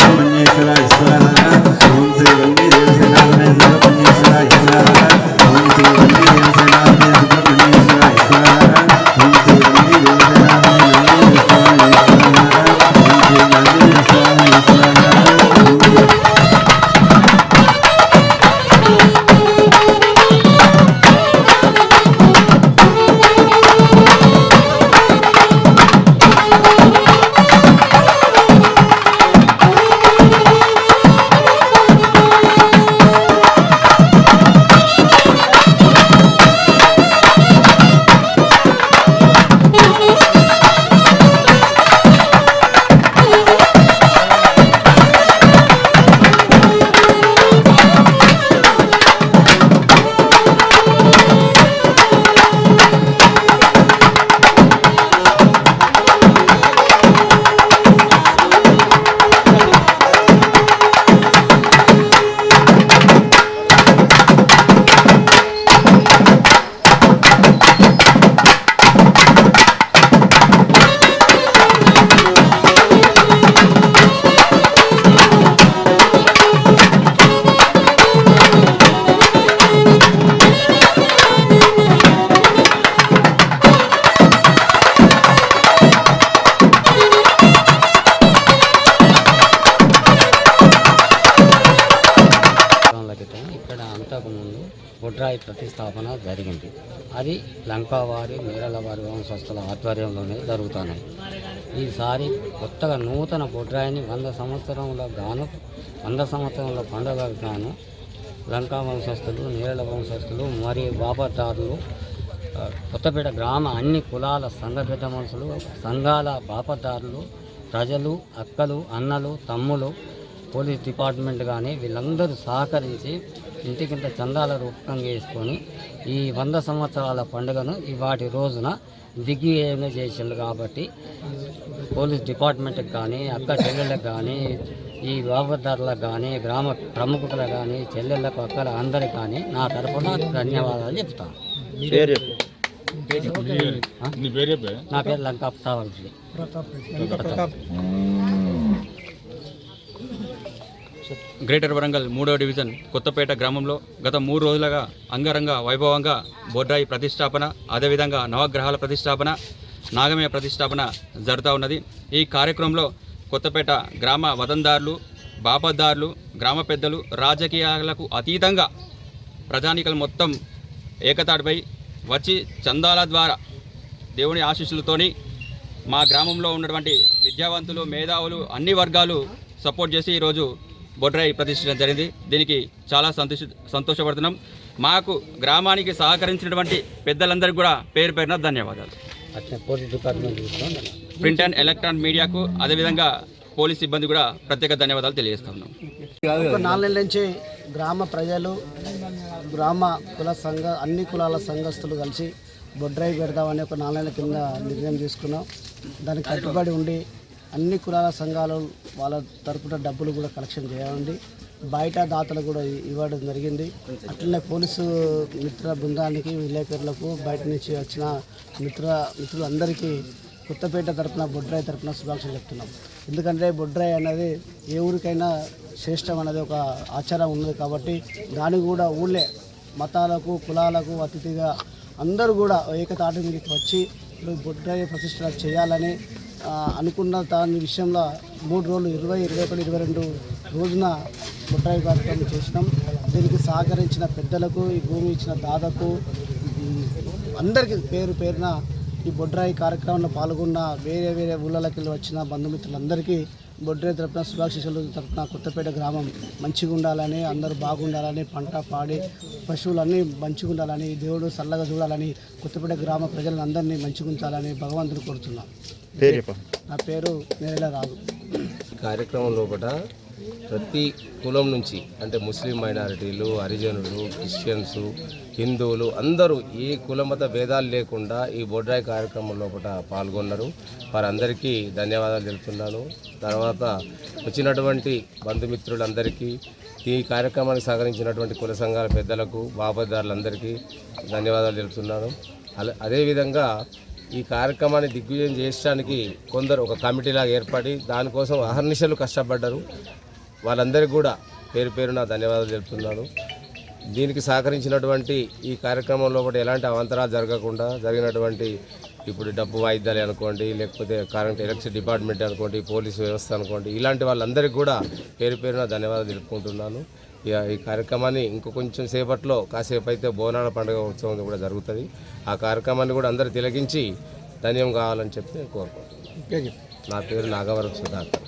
ಪರಮೇಶ್ವರ ಈಶ್ವರ బొడ్రాయి ప్రతిష్టాపన జరిగింది. అది లంకావారి మేడలవారి వంశస్థుల ఆధ్వర్యంలోనే జరుగుతున్నాయి ఈసారి కొత్తగా నూతన బొడ్రాయిని వంద సంవత్సరంలో గాను వంద సంవత్సరంలో పండుగ గాను లంకా వంశస్థులు నేరళ వంశస్థులు మరియు బాపదారులు కొత్తపేట గ్రామ అన్ని కులాల సంఘ మనుషులు సంఘాల బాపదారులు ప్రజలు అక్కలు అన్నలు తమ్ములు పోలీస్ డిపార్ట్మెంట్ కానీ వీళ్ళందరూ సహకరించి ఇంటికింత చందాల రూపకంగా వేసుకొని ఈ వంద సంవత్సరాల పండుగను ఈ వాటి రోజున దిగ్విజయంగా చేసిండు కాబట్టి పోలీస్ డిపార్ట్మెంట్కి కానీ అక్క చెల్లెళ్ళకి కానీ ఈ బాబుదారులకు కానీ గ్రామ ప్రముఖులకు కానీ చెల్లెళ్ళకు అక్కల అందరికి కానీ నా తరఫున ధన్యవాదాలు చెప్తాను నా పేరు లంకా ప్రతాప్. గ్రేటర్ వరంగల్ మూడో డివిజన్ కొత్తపేట గ్రామంలో గత మూడు రోజులుగా అంగరంగ వైభవంగా బొడ్రాయి ప్రతిష్టాపన అదేవిధంగా నవగ్రహాల ప్రతిష్టాపన నాగమయ ప్రతిష్టాపన జరుగుతూ ఉన్నది. ఈ కార్యక్రమంలో కొత్తపేట గ్రామ వదందారులు బాపదారులు గ్రామ పెద్దలు రాజకీయాలకు అతీతంగా ప్రజానికలు మొత్తం ఏకతాటిపై వచ్చి చందాల ద్వారా దేవుని ఆశీస్సులతోని మా గ్రామంలో ఉన్నటువంటి విద్యావంతులు మేధావులు అన్ని వర్గాలు సపోర్ట్ చేసి ఈరోజు బొడ్రాయి ప్రతిష్ఠించడం జరిగింది. దీనికి చాలా సంతోష సంతోషపడుతున్నాం. మాకు గ్రామానికి సహకరించినటువంటి పెద్దలందరికీ కూడా పేరు పేరున ధన్యవాదాలు. ప్రింట్ అండ్ ఎలక్ట్రానిక్ మీడియాకు అదేవిధంగా పోలీస్ సిబ్బంది కూడా ప్రత్యేక ధన్యవాదాలు తెలియజేస్తా ఉన్నాం. ఒక నాలుగు నెలల నుంచి గ్రామ ప్రజలు గ్రామ కుల సంఘ అన్ని కులాల సంఘస్థులు కలిసి బొడ్రాయి పెడదామని ఒక నాలుగు నెలల కింద నిర్ణయం తీసుకున్నాం. దానికి కట్టుబడి ఉండి అన్ని కులాల సంఘాలు వాళ్ళ తరపున డబ్బులు కూడా కలెక్షన్ చేయాలండి. బయట దాతలు కూడా ఇవ్వడం జరిగింది. అట్లనే పోలీసు మిత్ర బృందానికి విలేకరులకు బయట నుంచి వచ్చిన మిత్ర మిత్రులందరికీ కొత్తపేట తరపున బొడ్రాయి తరపున శుభాకాంక్షలు చెప్తున్నాం. ఎందుకంటే బొడ్రాయి అనేది ఏ ఊరికైనా శ్రేష్టం అనేది ఒక ఆచారం ఉన్నది కాబట్టి దానికి కూడా ఊళ్ళే మతాలకు కులాలకు అతిథిగా అందరూ కూడా ఏకతాటి మీదకి వచ్చి ఇప్పుడు బొడ్రాయి ప్రతిష్ట చేయాలని అనుకున్న దాని విషయంలో మూడు రోజులు ఇరవై ఇరవై ఒకటి ఇరవై రెండు రోజున ముట్టాయి కార్యక్రమం చేసినాం. దీనికి సహకరించిన పెద్దలకు ఈ భూమి ఇచ్చిన దాదాపు అందరికీ పేరు పేరున ఈ బొడ్రాయి కార్యక్రమంలో పాల్గొన్న వేరే వేరే ఊళ్ళకి వెళ్ళి వచ్చిన బంధుమిత్రులందరికీ బొడ్రాయి తరపున సుభాషిషుల తరపున కొత్తపేట గ్రామం మంచిగా ఉండాలని అందరూ బాగుండాలని పంట పాడి పశువులన్నీ మంచిగా ఉండాలని దేవుడు చల్లగా చూడాలని కొత్తపేట గ్రామ ప్రజలందరినీ మంచిగా ఉంచాలని భగవంతుని కోరుతున్నాం. పేరు చెప్పండి. నా పేరు నేరేల రాజు. కార్యక్రమం లోపల ప్రతి కులం నుంచి అంటే ముస్లిం మైనారిటీలు హరిజనులు క్రిస్టియన్స్ హిందువులు అందరూ ఈ కులమత భేదాలు లేకుండా ఈ బొడ్రాయి కార్యక్రమం లోపల పాల్గొన్నారు. వారందరికీ ధన్యవాదాలు తెలుపుతున్నాను. తర్వాత వచ్చినటువంటి బంధుమిత్రులందరికీ ఈ కార్యక్రమానికి సహకరించినటువంటి కుల సంఘాల పెద్దలకు బాపదారులందరికీ ధన్యవాదాలు తెలుపుతున్నాను. అలా అదేవిధంగా ఈ కార్యక్రమాన్ని దిగ్విజయం చేయడానికి కొందరు ఒక కమిటీలాగా ఏర్పడి దానికోసం అహర్నిశలు కష్టపడ్డారు. వాళ్ళందరికీ కూడా పేరు పేరున ధన్యవాదాలు తెలుపుతున్నాను. దీనికి సహకరించినటువంటి ఈ కార్యక్రమంలో కూడా ఎలాంటి అవాంతరాలు జరగకుండా జరిగినటువంటి ఇప్పుడు డబ్బు వాయిద్యాలు అనుకోండి లేకపోతే కరెంట్ ఎలక్ట్రిసిటీ డిపార్ట్మెంట్ అనుకోండి పోలీసు వ్యవస్థ అనుకోండి ఇలాంటి వాళ్ళందరికీ కూడా పేరు పేరున ధన్యవాదాలు తెలుపుకుంటున్నాను. ఈ కార్యక్రమాన్ని ఇంకో కొంచెం సేపట్లో కాసేపు అయితే బోనాల పండుగ ఉత్సవం కూడా జరుగుతుంది. ఆ కార్యక్రమాన్ని కూడా అందరూ తిలగించి ధన్యం కావాలని చెప్పి నేను కోరుకుంటున్నాను. నా పేరు నాగవరం సుధాకర్.